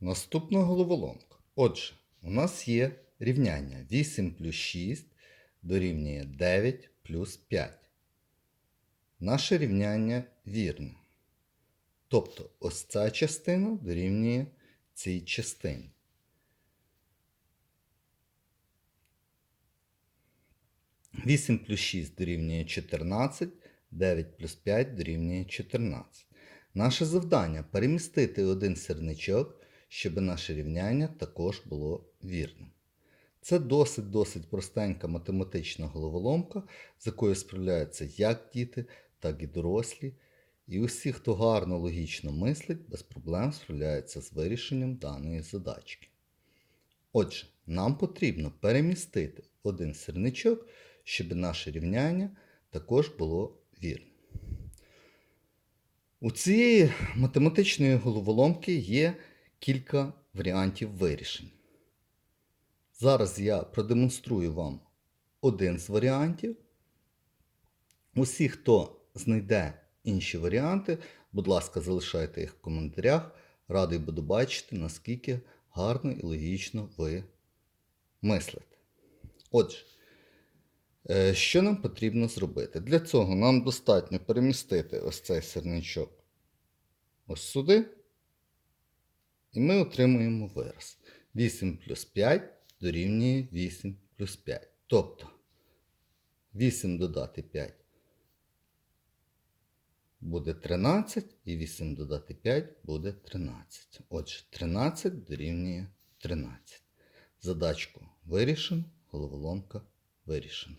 Наступна головоломка. Отже, у нас є рівняння 8 плюс 6 дорівнює 9 плюс 5. Наше рівняння вірне. Тобто ось ця частина дорівнює цій частині. Вісім плюс 6 дорівнює 14, 9 плюс 5 дорівнює 14. Наше завдання перемістити один сірничок, щоб наше рівняння також було вірним. Це досить-досить простенька математична головоломка, з якою справляються як діти, так і дорослі. І усі, хто гарно логічно мислить, без проблем справляються з вирішенням даної задачки. Отже, нам потрібно перемістити один сірничок, щоб наше рівняння також було вірним. У цієї математичної головоломки є кілька варіантів вирішень. Зараз я продемонструю вам один з варіантів. Усі, хто знайде інші варіанти, будь ласка, залишайте їх в коментарях. Радий буду бачити, наскільки гарно і логічно ви мислите. Отже, е, що нам потрібно зробити? Для цього нам достатньо перемістити ось цей сирничок ось сюди. І ми отримуємо вираз. 8 плюс 5 дорівнює 8 плюс 5. Тобто 8 додати 5 буде 13, і 8 додати 5 буде 13. Отже, 13 дорівнює 13. Задачку вирішено, головоломка вирішена.